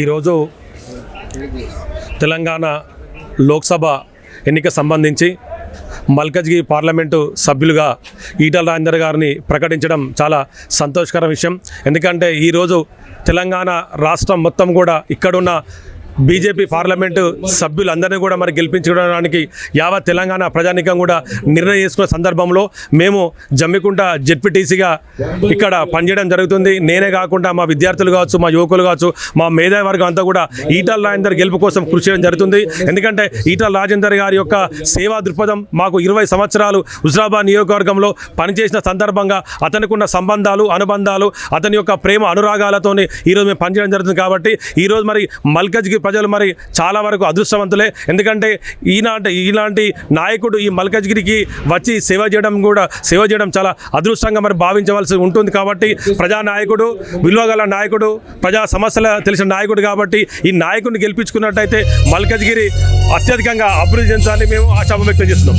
ఈరోజు తెలంగాణ లోక్సభ ఎన్నిక సంబంధించి మల్కజ్గి పార్లమెంటు సభ్యులుగా ఈటల రాజేందర్ గారిని ప్రకటించడం చాలా సంతోషకర విషయం. ఎందుకంటే ఈరోజు తెలంగాణ రాష్ట్రం మొత్తం కూడా ఇక్కడున్న బీజేపీ పార్లమెంటు సభ్యులందరినీ కూడా మరి గెలిపించడానికి యావత్ తెలంగాణ ప్రజానికం కూడా నిర్ణయం చేసుకున్న సందర్భంలో మేము జమ్మికుంట జెడ్పీటీసీగా ఇక్కడ పనిచేయడం జరుగుతుంది. నేనే కాకుండా మా విద్యార్థులు కావచ్చు మా యువకులు కావచ్చు మా మేధావి వర్గం అంతా కూడా ఈటల రాజేందర్ గెలుపు కోసం కృషి చేయడం జరుగుతుంది. ఎందుకంటే ఈటల రాజేందర్ గారి యొక్క సేవా దృక్పథం మాకు ఇరవై సంవత్సరాలు హుజరాబాద్ నియోజకవర్గంలో పనిచేసిన సందర్భంగా అతనికి ఉన్న సంబంధాలు అనుబంధాలు అతని యొక్క ప్రేమ అనురాగాలతోనే ఈరోజు మేము పనిచేయడం జరుగుతుంది కాబట్టి ఈరోజు మరి మల్కజ్కి ప్రజలు మరి చాలా వరకు అదృష్టవంతులే. ఎందుకంటే ఈనాటి ఇలాంటి నాయకుడు ఈ మల్కజ్గిరికి వచ్చి సేవ చేయడం కూడా సేవ చేయడం చాలా అదృష్టంగా మరి భావించవలసి ఉంటుంది కాబట్టి ప్రజానాయకుడు విలువగల నాయకుడు ప్రజా సమస్యల తెలిసిన నాయకుడు కాబట్టి ఈ నాయకుడిని గెలిపించుకున్నట్టయితే మల్కజ్గిరి అత్యధికంగా అభివృద్ధి చెందాలని మేము ఆశాభం వ్యక్తం చేస్తున్నాం.